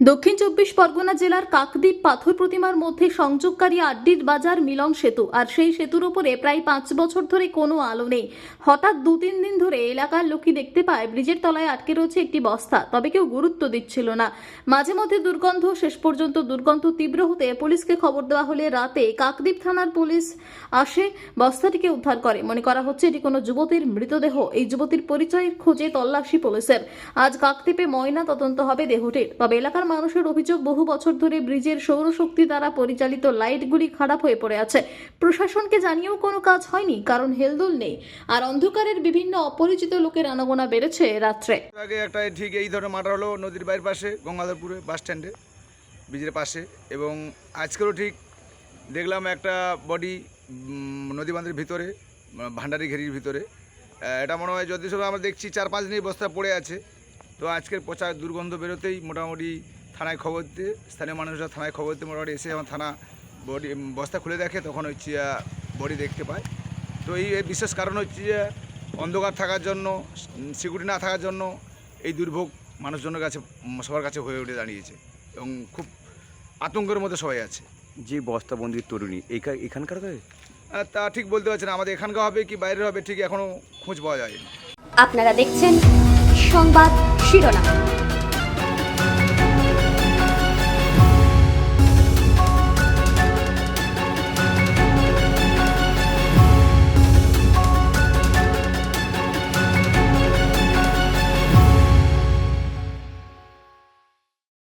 দক্ষিণ চব্বিশ পরগনা জেলার কাকদ্বীপ পাথর প্রতিমার মধ্যে সংযোগকারী আড্ডির বাজার মিলন সেতু, আর সেই সেতুর উপরে প্রায় পাঁচ বছর ধরে কোনো আলো নেই। হঠাৎ দু তিন দিন ধরে এলাকার লোকই দেখতে পায়, ব্রিজের তলায় আটকে রয়েছে একটি বস্তা, তবে কেউ গুরুত্ব দিচ্ছিল না। মাঝে মধ্যে দুর্গন্ধ, শেষ পর্যন্ত দুর্গন্ধ তীব্র হতে পুলিশকে খবর দেওয়া হলে রাতে কাকদ্বীপ থানার পুলিশ আসে, বস্তাটিকে উদ্ধার করে। মনে করা হচ্ছে এটি কোনো যুবতীর মৃতদেহ। এই যুবতীর পরিচয়ের খোঁজে তল্লাশি পুলিশের। আজ কাকদ্বীপে ময়না তদন্ত হবে দেহটির, তবে এলাকার মানুষের অভিযোগ বহু বছর ধরে ব্রিজের সৌরশক্তি দ্বারা পরিচালিত লাইটগুলি খারাপ হয়ে পড়ে আছে। প্রশাসনকে জানিয়েও কোনো কাজ হয়নি, কারণ হেলদোল নেই। আর অন্ধকারের বিভিন্ন অপরিচিত লোকের আনাগোনা বেড়েছে রাত্রে। আগে একটা ঠিক এই ধরনের মার্ডার হলো নদীর বাইরের পাশে, গঙ্গাধরপুরে বাস স্ট্যান্ডে, ব্রিজের পাশে। এবং আজকেরও ঠিক দেখলাম একটা বডি নদী বাঁধের ভিতরে ভান্ডারি ঘেরির ভিতরে এটা মনে হয় যদি সব আমরা দেখছি, চার পাঁচ দিন এই বস্তা পড়ে আছে। তো আজকের পচা দুর্গন্ধ বেরোতেই মোটামুটি থানায় খবর দিতে স্থানীয় মানুষরা থানায় খবর দিতে মোটামুটি এসে আমার থানা বডি বস্তা খুলে দেখে তখন হচ্ছে বডি দেখতে পায়। তো এই এর বিশেষ কারণ হচ্ছে যে অন্ধকার থাকার জন্য সিকিউরিটি না থাকার জন্য এই দুর্ভোগ মানুষজনের কাছে সবার কাছে হয়ে উঠে দাঁড়িয়েছে এবং খুব আতঙ্কের মধ্যে সবাই আছে। যে বস্তাবন্দির তরুণী এইখান এখানকার তো তা ঠিক বলতে পারছি না আমাদের এখানকার হবে কি বাইরের হবে ঠিক এখনও খোঁজ পাওয়া যায়নি। আপনারা দেখছেন সংবাদ শিরোনাম।